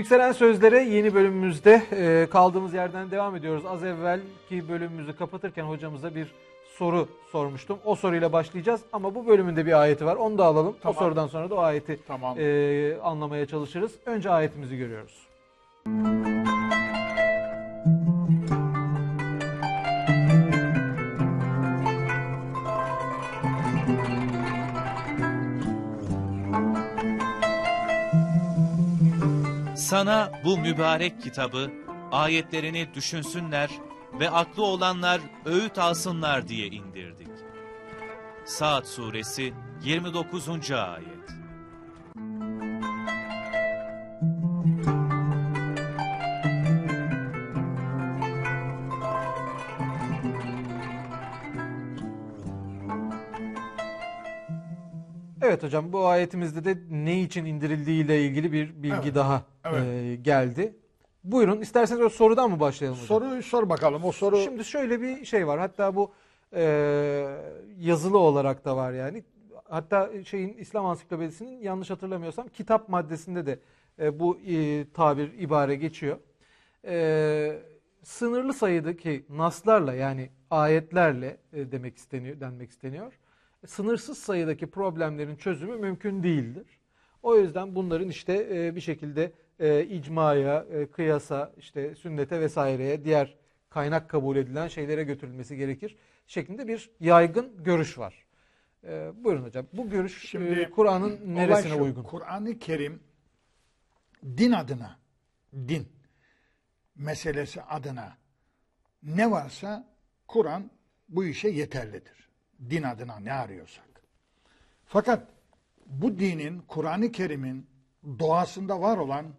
Yükselen Sözlere yeni bölümümüzde e, kaldığımız yerden devam ediyoruz. Az evvelki bölümümüzü kapatırken hocamıza bir soru sormuştum. O soruyla başlayacağız ama bu bölümünde bir ayeti var. Onu da alalım. Tamam. O sorudan sonra da o ayeti Tamam. e, anlamaya çalışırız. Önce ayetimizi görüyoruz. Sana bu mübarek kitabı, ayetlerini düşünsünler ve aklı olanlar öğüt alsınlar diye indirdik. Saat suresi 29. ayet. Evet hocam bu ayetimizde de ne için indirildiği ile ilgili bir bilgi Evet, daha evet. e, geldi. Buyurun isterseniz o sorudan mı başlayalım hocam? Soruyu sor bakalım. O soru Şimdi şöyle bir şey var. Hatta bu e, yazılı olarak da var yani. Hatta şeyin İslam Ansiklopedisi'nin yanlış hatırlamıyorsam kitap maddesinde de e, bu e, tabir ibare geçiyor. E, sınırlı sayıdaki naslarla yani ayetlerle e, demek isteniyor denmek isteniyor. Sınırsız sayıdaki problemlerin çözümü mümkün değildir. O yüzden bunların işte e, bir şekilde e, icmaya, e, kıyasa, işte sünnete vesaireye diğer kaynak kabul edilen şeylere götürülmesi gerekir şeklinde bir yaygın görüş var. E, buyurun hocam. Bu görüş Şimdi e, Kur'an'ın neresine şu, uygun? Kur'an-ı Kerim din adına, din meselesi adına ne varsa Kur'an bu işe yeterlidir. Din adına ne arıyorsak. Fakat bu dinin, Kur'an-ı Kerim'in doğasında var olan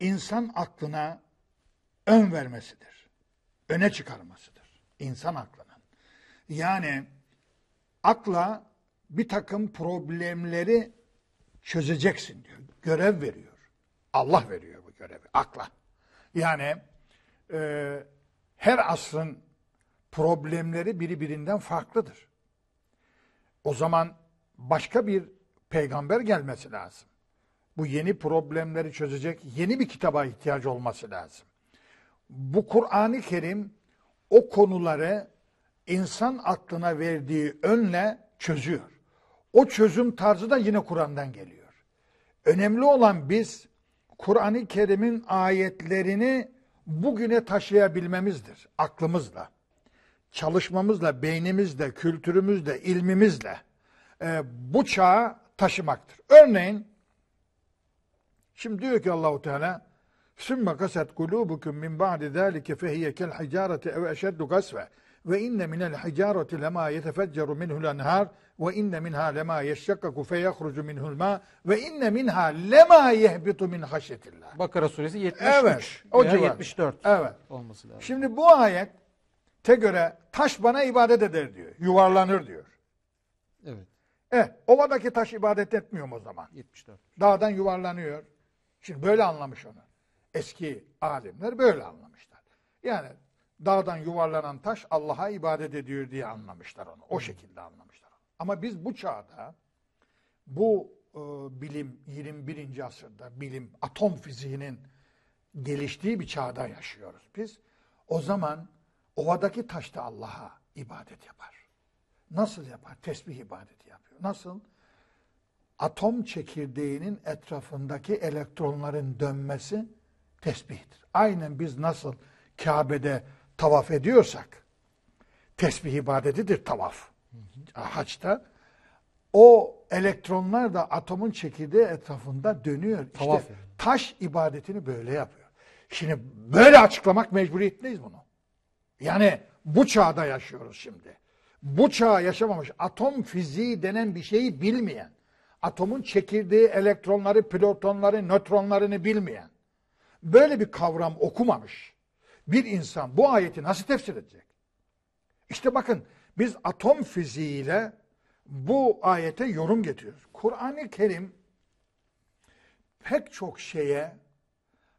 insan aklına ön vermesidir. Öne çıkarmasıdır. İnsan aklının. Yani akla bir takım problemleri çözeceksin diyor. Görev veriyor. Allah veriyor bu görevi akla. Yani e, her asrın problemleri birbirinden farklıdır. O zaman başka bir peygamber gelmesi lazım. Bu yeni problemleri çözecek yeni bir kitaba ihtiyacı olması lazım. Bu Kur'an-ı Kerim o konuları insan aklına verdiği önle çözüyor. O çözüm tarzı da yine Kur'an'dan geliyor. Önemli olan biz Kur'an-ı Kerim'in ayetlerini bugüne taşıyabilmemizdir aklımızla çalışmamızla, beynimizle, kültürümüzle, ilmimizle e, bu çağa taşımaktır. Örneğin şimdi diyor ki Allahu Teala "Sümme kaset kulubukum min ba'di zalike fehiye kel hicareti ev eşeddu gasve ve inne minel hicareti lema yetefecceru minhu'l enhar ve inne minha lema yeşşakkaku feyahrucu minhu'l ma ve inne minha lema yehbitu min haşyetillah." Bakara suresi 73 evet, o civar. 74 evet. olması lazım. Şimdi bu ayet ayette göre taş bana ibadet eder diyor. Yuvarlanır diyor. Evet. E, ovadaki taş ibadet etmiyor mu o zaman? 74. Dağdan yuvarlanıyor. Şimdi böyle anlamış onu. Eski alimler böyle anlamışlar. Yani dağdan yuvarlanan taş Allah'a ibadet ediyor diye anlamışlar onu. O şekilde anlamışlar. Ama biz bu çağda bu e, bilim 21. asırda bilim atom fiziğinin geliştiği bir çağda yaşıyoruz biz. O zaman ovadaki taş da Allah'a ibadet yapar. Nasıl yapar? Tesbih ibadeti yapıyor. Nasıl? Atom çekirdeğinin etrafındaki elektronların dönmesi tesbihtir. Aynen biz nasıl Kabe'de tavaf ediyorsak, tesbih ibadetidir tavaf. Haçta. O elektronlar da atomun çekirdeği etrafında dönüyor. Tavaf işte yani. taş ibadetini böyle yapıyor. Şimdi böyle açıklamak mecburiyetindeyiz bunu. Yani bu çağda yaşıyoruz şimdi. Bu çağı yaşamamış, atom fiziği denen bir şeyi bilmeyen, atomun çekirdeği elektronları, protonları, nötronlarını bilmeyen, böyle bir kavram okumamış bir insan bu ayeti nasıl tefsir edecek? İşte bakın biz atom fiziğiyle bu ayete yorum getiriyoruz. Kur'an-ı Kerim pek çok şeye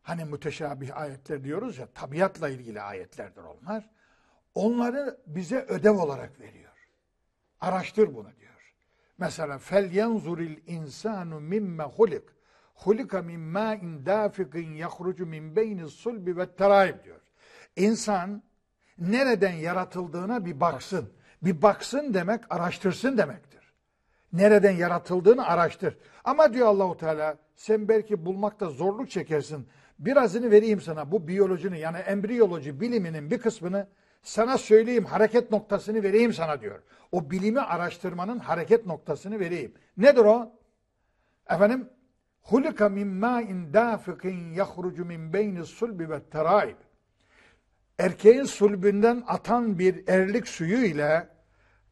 hani müteşabih ayetler diyoruz ya tabiatla ilgili ayetlerdir onlar. Onları bize ödev olarak veriyor. Araştır bunu diyor. Mesela fel yenzuril insanu mimme hulik hulika min ma'in dafiqin yahrucu min beyni sulbi ve teraib diyor. İnsan nereden yaratıldığına bir baksın. Bir baksın demek araştırsın demektir. Nereden yaratıldığını araştır. Ama diyor Allahu Teala sen belki bulmakta zorluk çekersin. Birazını vereyim sana bu biyolojinin yani embriyoloji biliminin bir kısmını sana söyleyeyim hareket noktasını vereyim sana diyor. O bilimi araştırmanın hareket noktasını vereyim. Nedir o? Efendim hulika min ma'in dafiqin yahrucu min beyni sulbi ve teraib. Erkeğin sulbünden atan bir erlik suyu ile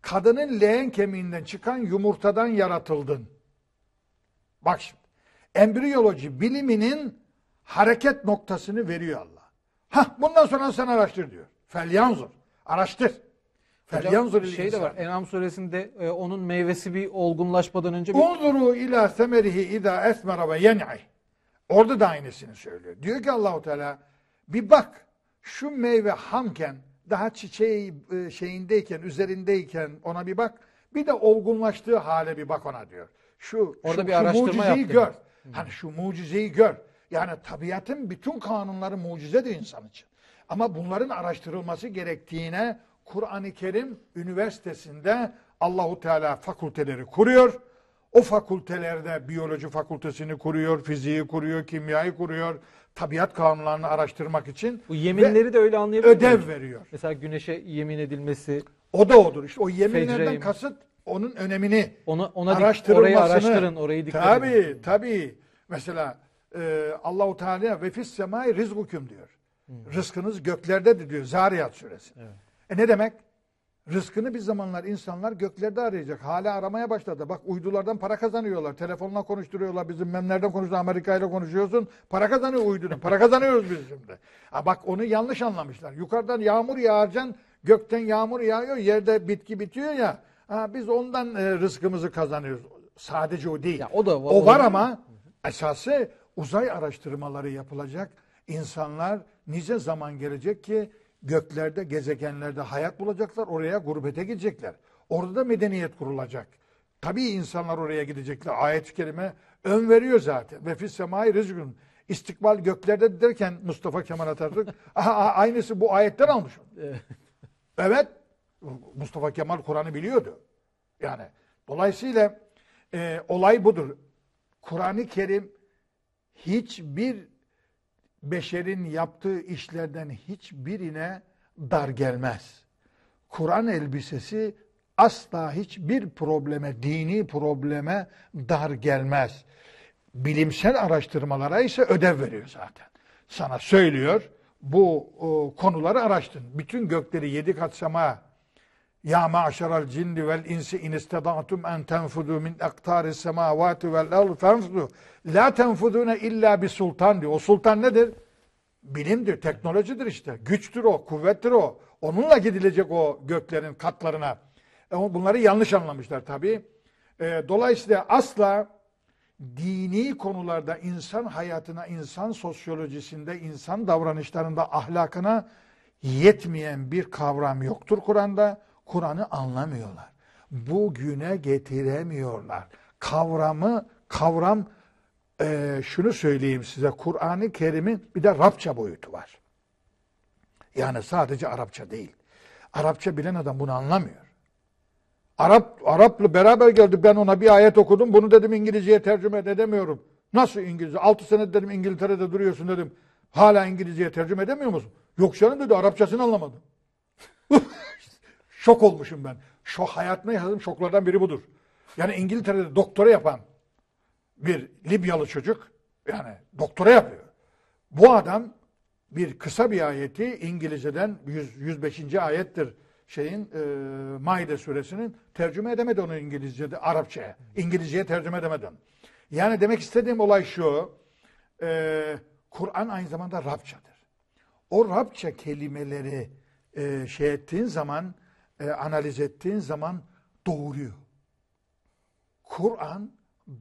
kadının leğen kemiğinden çıkan yumurtadan yaratıldın. Bak şimdi. Embriyoloji biliminin hareket noktasını veriyor Allah. Hah bundan sonra sen araştır diyor. Felyanzur. Araştır. Felyanzur şey de var. En'am suresinde e, onun meyvesi bir olgunlaşmadan önce bir Unzuru ila semerihi ida esmera ve yen'i. Orada da aynısını söylüyor. Diyor ki Allahu Teala bir bak şu meyve hamken daha çiçeği e, şeyindeyken üzerindeyken ona bir bak. Bir de olgunlaştığı hale bir bak ona diyor. Şu, Orada şu, bir şu araştırma mucizeyi yaptı. gör. Hani şu mucizeyi gör. Yani tabiatın bütün kanunları mucizedir insan için. Ama bunların araştırılması gerektiğine Kur'an-ı Kerim üniversitesinde Allahu Teala fakülteleri kuruyor. O fakültelerde biyoloji fakültesini kuruyor, fiziği kuruyor, kimyayı kuruyor. Tabiat kanunlarını araştırmak için bu ve yeminleri de öyle anlayabilir ödev miyiz? veriyor. Mesela güneşe yemin edilmesi, O da odur. İşte o yeminlerden yemin. kasıt onun önemini ona dik- araştırılmasını. orayı araştırın, orayı dikkat tabii, edin. Tabii Mesela e, Allahu Teala ve fis semai rizkukum diyor. Rızkınız göklerdedir diyor Zariyat suresi. E ne demek? Rızkını bir zamanlar insanlar göklerde arayacak. Hala aramaya başladı. Bak uydulardan para kazanıyorlar. Telefonla konuşturuyorlar. Bizim memlerden konuşuyorsun. Amerika ile konuşuyorsun. Para kazanıyor uydunun. Para kazanıyoruz biz şimdi. Ha bak onu yanlış anlamışlar. Yukarıdan yağmur yağarcan gökten yağmur yağıyor. Yerde bitki bitiyor ya. Ha, biz ondan e, rızkımızı kazanıyoruz. Sadece o değil. Ya o da- o var ama esası uzay araştırmaları yapılacak. İnsanlar nice zaman gelecek ki göklerde, gezegenlerde hayat bulacaklar. Oraya gurbete gidecekler. Orada da medeniyet kurulacak. Tabii insanlar oraya gidecekler. Ayet-i kerime ön veriyor zaten. Ve fis semai rizkun. İstikbal göklerde derken Mustafa Kemal Atatürk aha, aynısı bu ayetten almış. Evet. Mustafa Kemal Kur'an'ı biliyordu. Yani dolayısıyla e, olay budur. Kur'an-ı Kerim hiçbir beşerin yaptığı işlerden hiçbirine dar gelmez. Kur'an elbisesi asla hiçbir probleme, dini probleme dar gelmez. Bilimsel araştırmalara ise ödev veriyor zaten. Sana söylüyor, bu o, konuları araştırın. Bütün gökleri yedi kat sema, ya ma'şeral cinni vel insi in isteda'tum en tenfudu min aktaris semavati vel ardı fenfudu. La tenfudune illa bir sultan diyor. O sultan nedir? Bilimdir, teknolojidir işte. Güçtür o, kuvvettir o. Onunla gidilecek o göklerin katlarına. Ama bunları yanlış anlamışlar tabii. Ee, dolayısıyla asla dini konularda insan hayatına, insan sosyolojisinde, insan davranışlarında, ahlakına yetmeyen bir kavram yoktur Kur'an'da. Kur'an'ı anlamıyorlar. Bugüne getiremiyorlar. Kavramı, kavram e, şunu söyleyeyim size. Kur'an-ı Kerim'in bir de Arapça boyutu var. Yani sadece Arapça değil. Arapça bilen adam bunu anlamıyor. Arap Araplı beraber geldi. Ben ona bir ayet okudum. Bunu dedim İngilizceye tercüme edemiyorum. Nasıl İngilizce? 6 sene dedim İngiltere'de duruyorsun dedim. Hala İngilizceye tercüme edemiyor musun? Yok canım dedi. Arapçasını anlamadım. Şok olmuşum ben. Şok hayatımda yaşadığım şoklardan biri budur. Yani İngiltere'de doktora yapan bir Libyalı çocuk yani doktora yapıyor. Bu adam bir kısa bir ayeti İngilizceden 100, 105. ayettir şeyin e, Maide suresinin tercüme edemedi onu İngilizce'de Arapçaya. İngilizceye tercüme edemedi onu. Yani demek istediğim olay şu. e, Kur'an aynı zamanda Arapçadır. O Rabça kelimeleri e, şey ettiğin zaman, e, analiz ettiğin zaman doğuruyor. Kur'an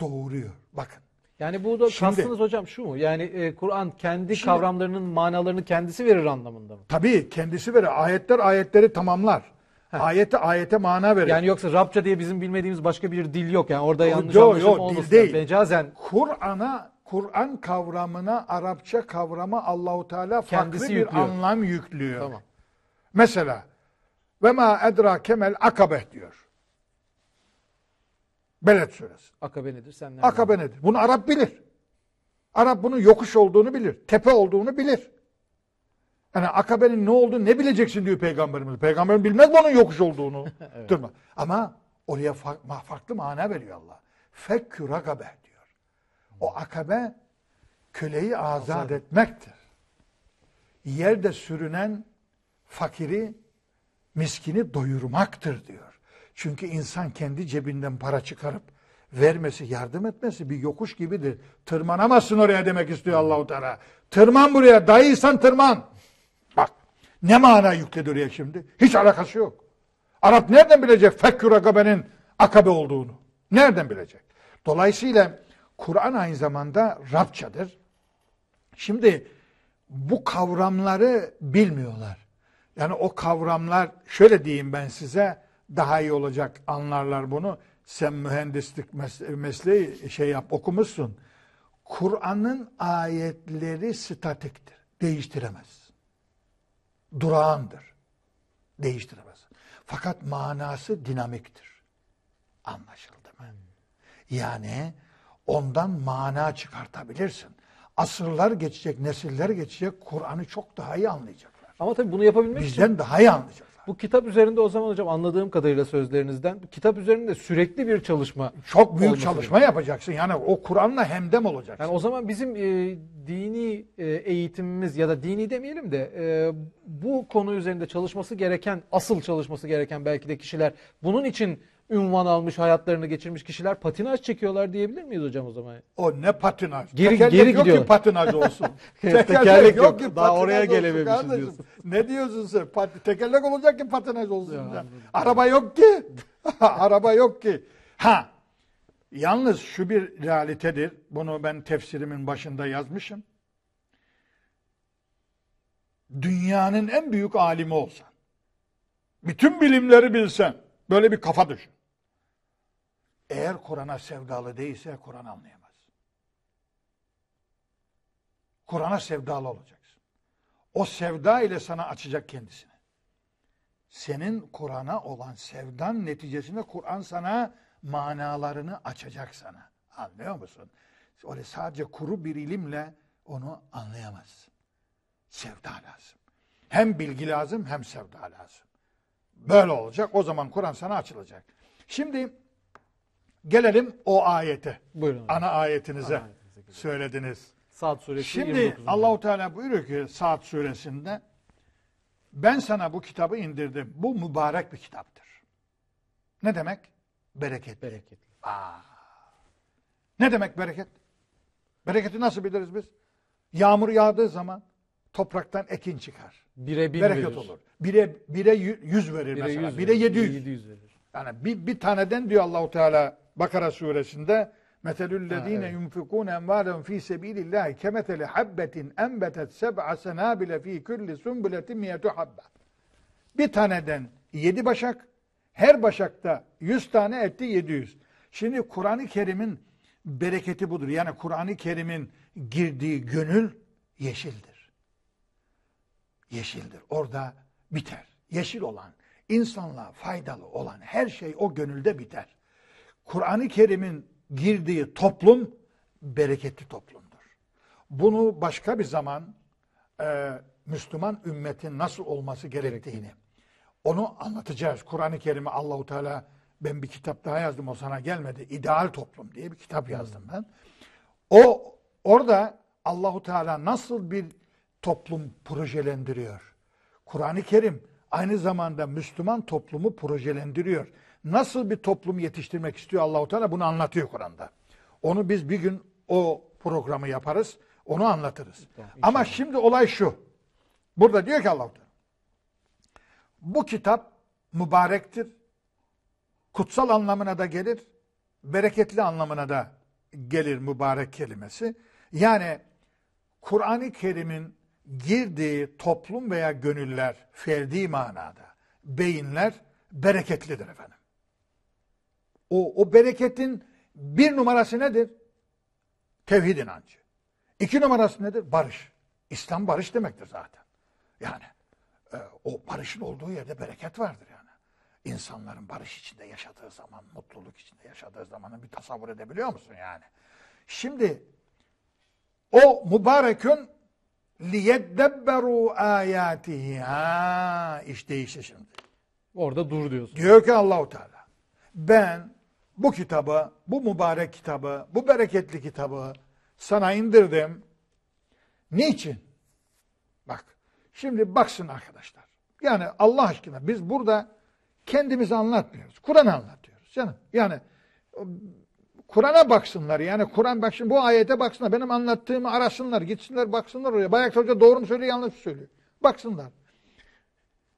doğuruyor. Bakın. Yani bu da Şimdi- kastınız hocam şu mu? Yani e, Kur'an kendi Şimdi- kavramlarının manalarını kendisi verir anlamında mı? Tabii kendisi verir. Ayetler ayetleri tamamlar. Ayete ayete mana verir. Yani yoksa Rabça diye bizim bilmediğimiz başka bir dil yok. Yani orada yanlış yok, anlaşılma dil olmasın. değil. Mecazen Kur'an'a Kur'an kavramına, Arapça kavrama Allahu Teala farklı Kendisi bir yüklüyor. anlam yüklüyor. Tamam. Mesela ve ma edra kemel akabe diyor. Beled suresi. Akabe nedir? Sen nereden? Akabe nedir? Bunu Arap bilir. Arap bunun yokuş olduğunu bilir. Tepe olduğunu bilir. Yani akabenin ne olduğunu ne bileceksin diyor peygamberimiz. Peygamberin bilmez mi onun yokuş olduğunu. Durma. Ama oraya fa- farklı mana veriyor Allah. Fekkü rakabe diyor. O akabe köleyi azat etmektir. Yerde sürünen fakiri, miskini doyurmaktır diyor. Çünkü insan kendi cebinden para çıkarıp vermesi, yardım etmesi bir yokuş gibidir. Tırmanamazsın oraya demek istiyor Allahu Teala. Tırman buraya, dayıysan tırman. Bak, ne mana yükledi oraya şimdi? Hiç alakası yok. Arap nereden bilecek fekkü rakabenin akabe olduğunu? Nereden bilecek? Dolayısıyla Kur'an aynı zamanda Rabçadır. Şimdi bu kavramları bilmiyorlar. Yani o kavramlar şöyle diyeyim ben size daha iyi olacak anlarlar bunu. Sen mühendislik mes- mesleği şey yap okumuşsun. Kur'an'ın ayetleri statiktir. Değiştiremez. Durağandır. Değiştiremez. Fakat manası dinamiktir. Anlaşıldı mı? Yani ondan mana çıkartabilirsin. Asırlar geçecek, nesiller geçecek, Kur'an'ı çok daha iyi anlayacaklar. Ama tabii bunu yapabilmek için Bizden daha iyi anlayacaklar. bu kitap üzerinde o zaman hocam anladığım kadarıyla sözlerinizden kitap üzerinde sürekli bir çalışma Çok büyük çalışma yapacaksın. Yani o Kur'an'la hemdem olacaksın. Yani o zaman bizim e, dini e, eğitimimiz ya da dini demeyelim de e, bu konu üzerinde çalışması gereken, asıl çalışması gereken belki de kişiler bunun için ünvan almış, hayatlarını geçirmiş kişiler patinaj çekiyorlar diyebilir miyiz hocam o zaman? O ne patinaj. Geri- Tekerlek geri yok gidiyor. ki patinaj olsun. Tekerlek yok. ki Daha patinaj oraya olsun gelememişiz kardeşim. diyorsun. Ne diyorsun sen? Pat- tekerlek olacak ki patinaj olsun. Ya. Araba yok ki. Araba yok ki. Ha. Yalnız şu bir realitedir. Bunu ben tefsirimin başında yazmışım. Dünyanın en büyük alimi olsan, bütün bilimleri bilsen, böyle bir kafa düşün. Eğer Kur'an'a sevdalı değilse Kur'an anlayamaz. Kur'an'a sevdalı olacaksın. O sevda ile sana açacak kendisini. Senin Kur'an'a olan sevdan neticesinde Kur'an sana manalarını açacak sana. Anlıyor musun? Öyle sadece kuru bir ilimle onu anlayamazsın. Sevda lazım. Hem bilgi lazım hem sevda lazım. Böyle olacak. O zaman Kur'an sana açılacak. Şimdi gelelim o ayete. Buyurun hocam. Ana ayetinize Ana ayetinize söylediniz. Saat suresi Şimdi 29. Allahu Teala buyuruyor ki Saat suresinde ben sana bu kitabı indirdim. Bu mübarek bir kitaptır. Ne demek? Bereket. bereketli. Ne demek bereket? Bereketi nasıl biliriz biz? Yağmur yağdığı zaman topraktan ekin çıkar. Bire bin bereket verir. olur. Bire, bire yü- yüz verir Bire mesela. yüz bire verir. yedi yüz. Bire 700 verir. Yani bir, bir taneden diyor Allahu Teala Bakara suresinde metelüllezine yunfikun envalen fi sebilillahi kemeteli habbetin enbetet seb'a senabile fi kulli sunbuletin miyetu habbe. Bir taneden yedi başak, her başakta yüz tane etti yedi yüz. Şimdi Kur'an-ı Kerim'in bereketi budur. Yani Kur'an-ı Kerim'in girdiği gönül yeşildir yeşildir. Orada biter. Yeşil olan, insanlığa faydalı olan her şey o gönülde biter. Kur'an-ı Kerim'in girdiği toplum bereketli toplumdur. Bunu başka bir zaman e, Müslüman ümmetin nasıl olması gerektiğini onu anlatacağız. Kur'an-ı Kerim'i Allahu Teala ben bir kitap daha yazdım o sana gelmedi. İdeal toplum diye bir kitap yazdım ben. O orada Allahu Teala nasıl bir toplum projelendiriyor? Kur'an-ı Kerim aynı zamanda Müslüman toplumu projelendiriyor. Nasıl bir toplum yetiştirmek istiyor Allahu Teala bunu anlatıyor Kur'an'da. Onu biz bir gün o programı yaparız, onu anlatırız. Ama şimdi olay şu. Burada diyor ki Allahu Teala. Bu kitap mübarektir. Kutsal anlamına da gelir, bereketli anlamına da gelir mübarek kelimesi. Yani Kur'an-ı Kerim'in girdiği toplum veya gönüller, ferdi manada, beyinler bereketlidir efendim. O, o bereketin bir numarası nedir? Tevhid inancı. İki numarası nedir? Barış. İslam barış demektir zaten. Yani e, o barışın olduğu yerde bereket vardır yani. İnsanların barış içinde yaşadığı zaman, mutluluk içinde yaşadığı zamanı bir tasavvur edebiliyor musun yani? Şimdi o mübarekün liyeddebberu ayatihi. Ha, işte işte şimdi. Orada dur diyorsun. Diyor ki Allahu Teala ben bu kitabı, bu mübarek kitabı, bu bereketli kitabı sana indirdim. Niçin? Bak, şimdi baksın arkadaşlar. Yani Allah aşkına biz burada kendimizi anlatmıyoruz. Kur'an'ı anlatıyoruz canım. Yani Kur'an'a baksınlar. Yani Kur'an bak şimdi bu ayete baksınlar. Benim anlattığımı arasınlar. Gitsinler baksınlar oraya. Bayrak Hoca doğru mu söylüyor yanlış mı söylüyor? Baksınlar.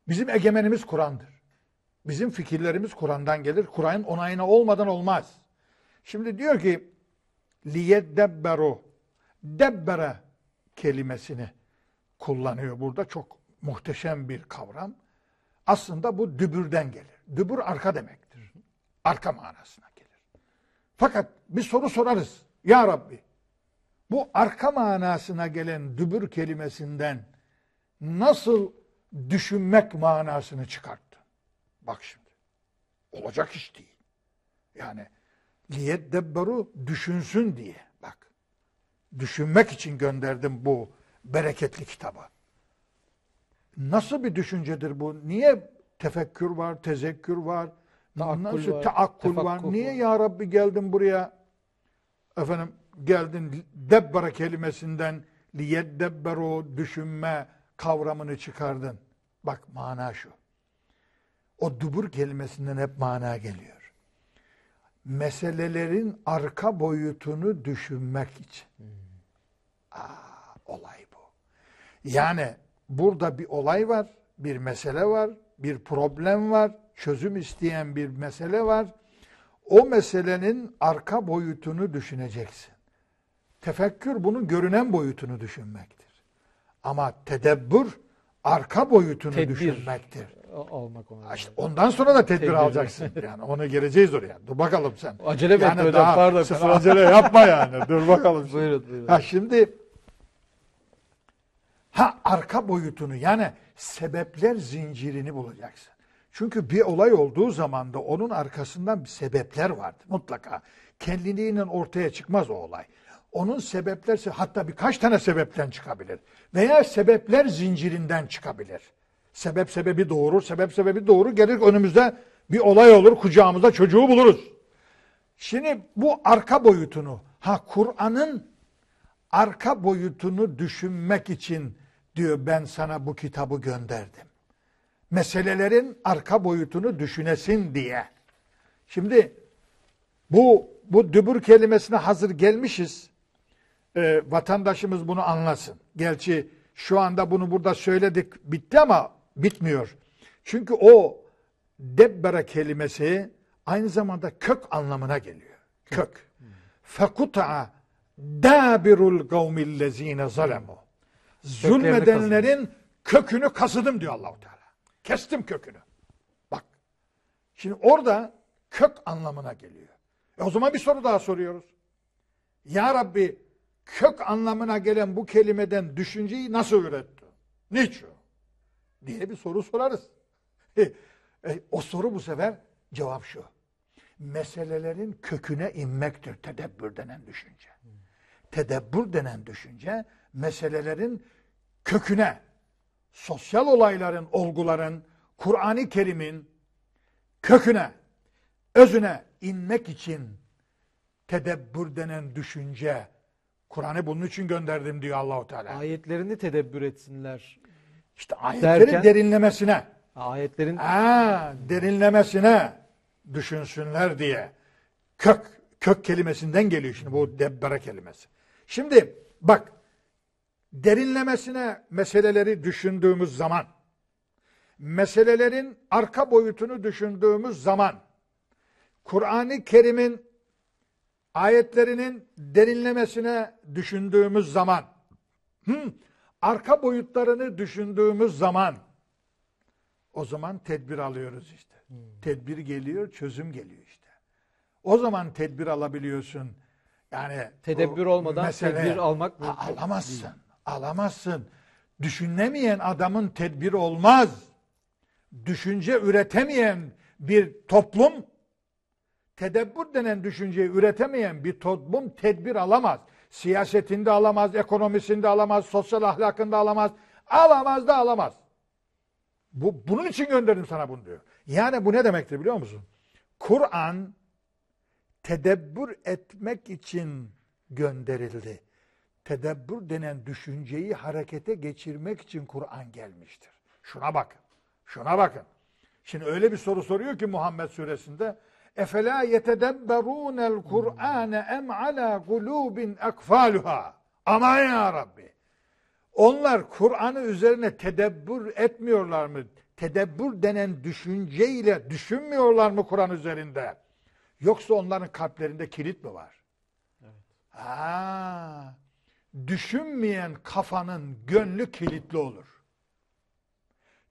Bizim egemenimiz Kur'an'dır. Bizim fikirlerimiz Kur'an'dan gelir. Kur'an'ın onayına olmadan olmaz. Şimdi diyor ki liyeddebberu debbere kelimesini kullanıyor burada. Çok muhteşem bir kavram. Aslında bu dübürden gelir. Dübür arka demektir. Arka manasına gelir. Fakat bir soru sorarız. Ya Rabbi bu arka manasına gelen dübür kelimesinden nasıl düşünmek manasını çıkarttı? Bak şimdi. Olacak iş değil. Yani liyeddebberu düşünsün diye. Bak. Düşünmek için gönderdim bu bereketli kitabı. Nasıl bir düşüncedir bu? Niye tefekkür var, tezekkür var, Taakkul nasıl var, taakkul var? Niye var. ya Rabbi geldin buraya? Efendim geldin debbere kelimesinden liyeddebberu düşünme kavramını çıkardın. Bak mana şu. O dubur kelimesinden hep mana geliyor. Meselelerin arka boyutunu düşünmek için. Aa, olay bu. Yani burada bir olay var, bir mesele var, bir problem var, çözüm isteyen bir mesele var. O meselenin arka boyutunu düşüneceksin. Tefekkür bunun görünen boyutunu düşünmektir. Ama tedebbür arka boyutunu Tedbir. düşünmektir. Almak ona. İşte ondan sonra da tedbir Tedbir. alacaksın. Yani onu geleceğiz oraya. Dur bakalım sen. Acele yani etti hocam? daha Pardon, sen kusura- acele yapma yani. Dur bakalım. Buyurun, buyurun. Ha şimdi ha arka boyutunu yani sebepler zincirini bulacaksın. Çünkü bir olay olduğu zaman da onun arkasından bir sebepler vardır mutlaka. Kendiliğinden ortaya çıkmaz o olay. Onun sebepler hatta birkaç tane sebepten çıkabilir. Veya sebepler zincirinden çıkabilir. Sebep sebebi doğurur, sebep sebebi doğurur. Gelir önümüzde bir olay olur, kucağımızda çocuğu buluruz. Şimdi bu arka boyutunu, ha Kur'an'ın arka boyutunu düşünmek için diyor ben sana bu kitabı gönderdim. Meselelerin arka boyutunu düşünesin diye. Şimdi bu bu dübür kelimesine hazır gelmişiz. Ee, vatandaşımız bunu anlasın. Gerçi şu anda bunu burada söyledik bitti ama bitmiyor. Çünkü o debbere kelimesi aynı zamanda kök anlamına geliyor. Kök. Fekuta'a dabirul kavmillezine zalemu. Zulmedenlerin kökünü kasıdım diyor Allahu Teala. Kestim kökünü. Bak. Şimdi orada kök anlamına geliyor. E o zaman bir soru daha soruyoruz. Ya Rabbi kök anlamına gelen bu kelimeden düşünceyi nasıl üretti? Niçin? diye bir soru sorarız. E, o soru bu sefer cevap şu. Meselelerin köküne inmektir tedebbür denen düşünce. Tedebbür denen düşünce meselelerin köküne, sosyal olayların, olguların, Kur'an-ı Kerim'in köküne, özüne inmek için tedebbür denen düşünce Kur'an'ı bunun için gönderdim diyor Allahu Teala. Ayetlerini tedebbür etsinler. İşte ayetleri Derken- derinlemesine, Ayetlerin ha, derinlemesine düşünsünler diye. Kök, kök kelimesinden geliyor şimdi bu debbere kelimesi. Şimdi bak, derinlemesine meseleleri düşündüğümüz zaman, meselelerin arka boyutunu düşündüğümüz zaman, Kur'an-ı Kerim'in ayetlerinin derinlemesine düşündüğümüz zaman, hı, arka boyutlarını düşündüğümüz zaman, o zaman tedbir alıyoruz işte. Tedbir geliyor, çözüm geliyor işte. O zaman tedbir alabiliyorsun. Yani Tedebbür olmadan mesele- tedbir almak mümkün alamazsın. Alamazsın. Düşünemeyen adamın tedbir olmaz. Düşünce üretemeyen bir toplum tedebbür denen düşünceyi üretemeyen bir toplum tedbir alamaz. Siyasetinde alamaz, ekonomisinde alamaz, sosyal ahlakında alamaz. Alamaz da alamaz. Bu, bunun için gönderdim sana bunu diyor. Yani bu ne demektir biliyor musun? Kur'an tedebbür etmek için gönderildi. Tedebbür denen düşünceyi harekete geçirmek için Kur'an gelmiştir. Şuna bakın. Şuna bakın. Şimdi öyle bir soru soruyor ki Muhammed suresinde Efela yetedebberunel Kur'ane em ala kulubin ekfaluha. Aman ya Rabbi. Onlar Kur'an'ı üzerine tedebbür etmiyorlar mı? Tedebbür denen düşünceyle düşünmüyorlar mı Kur'an üzerinde? Yoksa onların kalplerinde kilit mi var? Ha, düşünmeyen kafanın gönlü kilitli olur.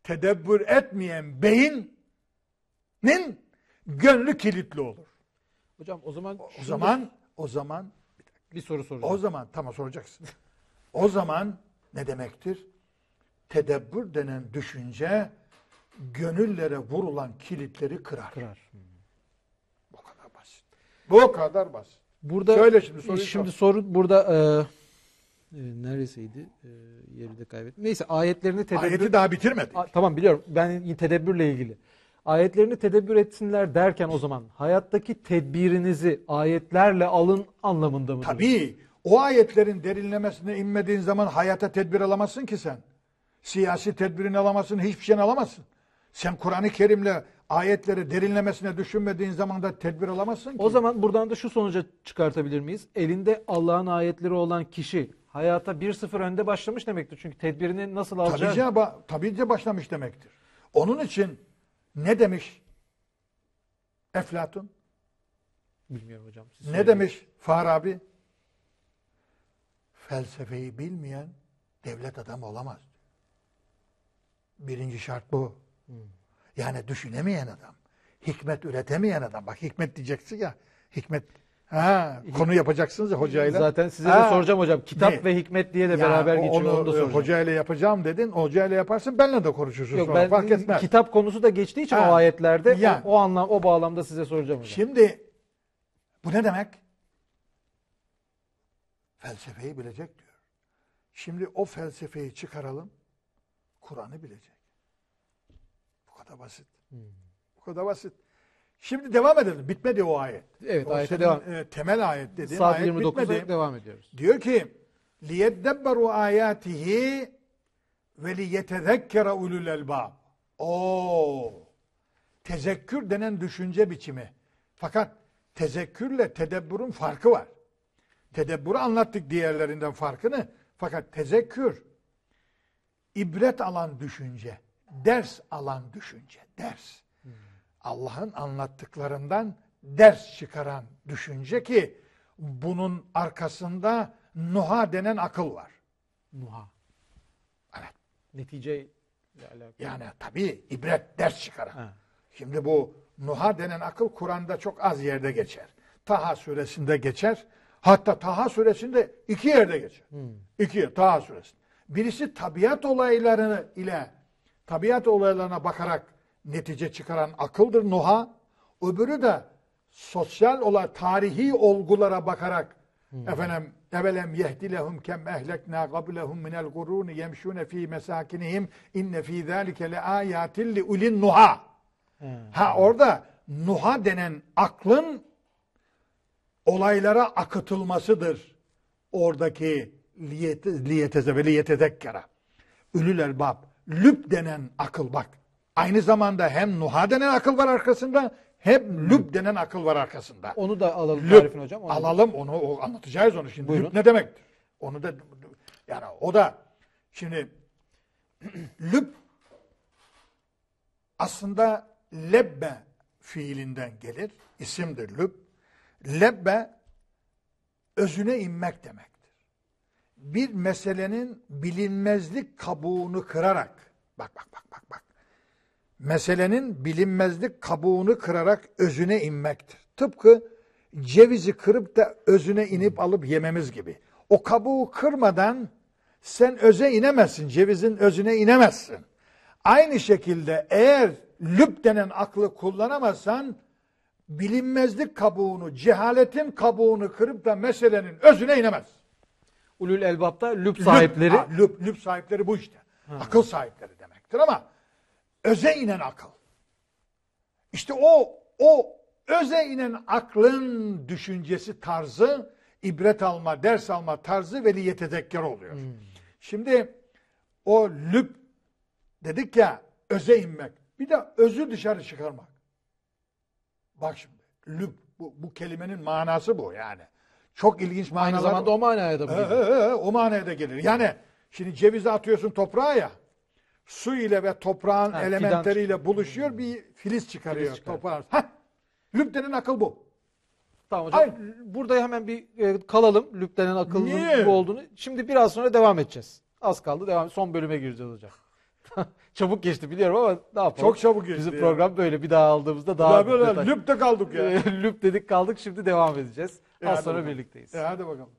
Tedebbür etmeyen beynin gönlü kilitli olur. Hocam o zaman O şunu- zaman o zaman bir soru soracağım. o zaman tamam soracaksın. O zaman ne demektir? Tedebbür denen düşünce gönüllere vurulan kilitleri kırar. Kırar. Bu kadar basit. Bu kadar basit. Burada Söyle şimdi, soruyu şimdi sor. soru burada e, e, neresiydi? E, yeri de kaybettim. Neyse ayetlerini tedebbür Ayeti daha bitirmedik. A- tamam biliyorum. Ben tedebbürle ilgili. Ayetlerini tedebbür etsinler derken o zaman hayattaki tedbirinizi ayetlerle alın anlamında mıdır? Tabii o ayetlerin derinlemesine inmediğin zaman hayata tedbir alamazsın ki sen. Siyasi tedbirini alamazsın, hiçbir şeyini alamazsın. Sen Kur'an-ı Kerim'le ayetleri derinlemesine düşünmediğin zaman da tedbir alamazsın ki. O zaman buradan da şu sonuca çıkartabilir miyiz? Elinde Allah'ın ayetleri olan kişi hayata 1-0 önde başlamış demektir. Çünkü tedbirini nasıl alacağı... Tabice, ba- tabice başlamış demektir. Onun için ne demiş Eflatun? Bilmiyorum hocam. siz Ne demiş Farabi? Felsefeyi bilmeyen devlet adamı olamaz. Birinci şart bu. Yani düşünemeyen adam. Hikmet üretemeyen adam. Bak hikmet diyeceksin ya. Hikmet. Ha, konu yapacaksınız ya hocayla. Zaten size Ha, de soracağım hocam. Kitap ne? ve hikmet diye de beraber o- geçiyor. Onu, da Onu e, soracağım. hocayla yapacağım dedin. Hocayla yaparsın benle de konuşursun Yok sonra. ben Fark etmez. kitap konusu da geçtiği için Ha, o ayetlerde ya. o, o anlam o bağlamda size soracağım hocam. Şimdi bu ne demek? Felsefeyi bilecek diyor. Şimdi o felsefeyi çıkaralım. Kur'an'ı bilecek. Bu kadar basit. Hmm. Bu kadar basit. Şimdi devam edelim. Bitmedi o ayet. Evet, o ayete senin, devam. e, temel ayet dediğin Saat ayet 29'da bitmedi. devam ediyoruz. Diyor ki ayatihi ve liyetezekkere ulul elbab. Oo. Tezekkür denen düşünce biçimi. Fakat tezekkürle tedebbürün farkı var. Tedebbürü anlattık diğerlerinden farkını. Fakat tezekkür ibret alan düşünce, ders alan düşünce, ders. Allah'ın anlattıklarından ders çıkaran düşünce ki bunun arkasında nuha denen akıl var. Nuha. Evet. Netice. Yani tabii ibret ders çıkaran. Ha. Şimdi bu nuha denen akıl Kur'an'da çok az yerde geçer. Taha suresinde geçer. Hatta Taha suresinde iki yerde geçer. İki yer Taha suresinde. Birisi tabiat olaylarını ile tabiat olaylarına bakarak netice çıkaran akıldır Nuh'a. Öbürü de sosyal olay, tarihi olgulara bakarak efendim evelem yehdi lehum kem ehlekna qablehum minel gurun yemşune fi mesakinihim inne fi zalike le ayatin li ulin nuha. Ha orada nuha denen aklın olaylara akıtılmasıdır. Oradaki liyete- liyeteze ve liyetezekkera. Ülül elbab. Lüb denen akıl bak. Aynı zamanda hem nuha denen akıl var arkasında hem lüb denen akıl var arkasında. Onu da alalım Lüb. tarifini hocam. Onu da- Alalım onu o, anlatacağız onu şimdi. Buyurun. Lüb ne demektir? Onu da yani o da şimdi lüb aslında lebbe fiilinden gelir. İsimdir lüb. Lebbe özüne inmek demektir. Bir meselenin bilinmezlik kabuğunu kırarak bak bak bak bak bak. Meselenin bilinmezlik kabuğunu kırarak özüne inmektir. Tıpkı cevizi kırıp da özüne inip alıp yememiz gibi. O kabuğu kırmadan sen öze inemezsin. Cevizin özüne inemezsin. Aynı şekilde eğer lüb denen aklı kullanamazsan bilinmezlik kabuğunu, cehaletin kabuğunu kırıp da meselenin özüne inemez. Ulul elbapta Lüb- sahipleri ha, lüb, lüb sahipleri bu işte. Akıl sahipleri demektir ama öze inen akıl. İşte o o öze inen aklın düşüncesi tarzı ibret alma, ders alma tarzı veli yetedekker oluyor. Şimdi o lüb dedik ya öze inmek. Bir de özü dışarı çıkarmak. Bak şimdi lüb bu, bu kelimenin manası bu yani. Çok ilginç manalar. aynı zamanda o manaya da bu ee, o manaya da gelir. Yani şimdi cevizi atıyorsun toprağa ya. Su ile ve toprağın Ha, elementleriyle buluşuyor bir filiz çıkarıyor Filiz çıkar. toprağın. Heh. Akıl bu. Tamam hocam. Aynen. Burada hemen bir e, kalalım. Lübdenin akıllının Niye? bu olduğunu. Şimdi biraz sonra devam edeceğiz. Az kaldı. Devam. Son bölüme gireceğiz hocam. Çabuk geçti biliyorum ama ne yapalım? Çok çabuk geçti Bizim ya. program böyle bir daha aldığımızda daha Daha böyle detay- lübde kaldık ya. Lüb dedik kaldık. Şimdi devam edeceğiz. E, Az sonra bakalım. birlikteyiz. E, hadi bakalım.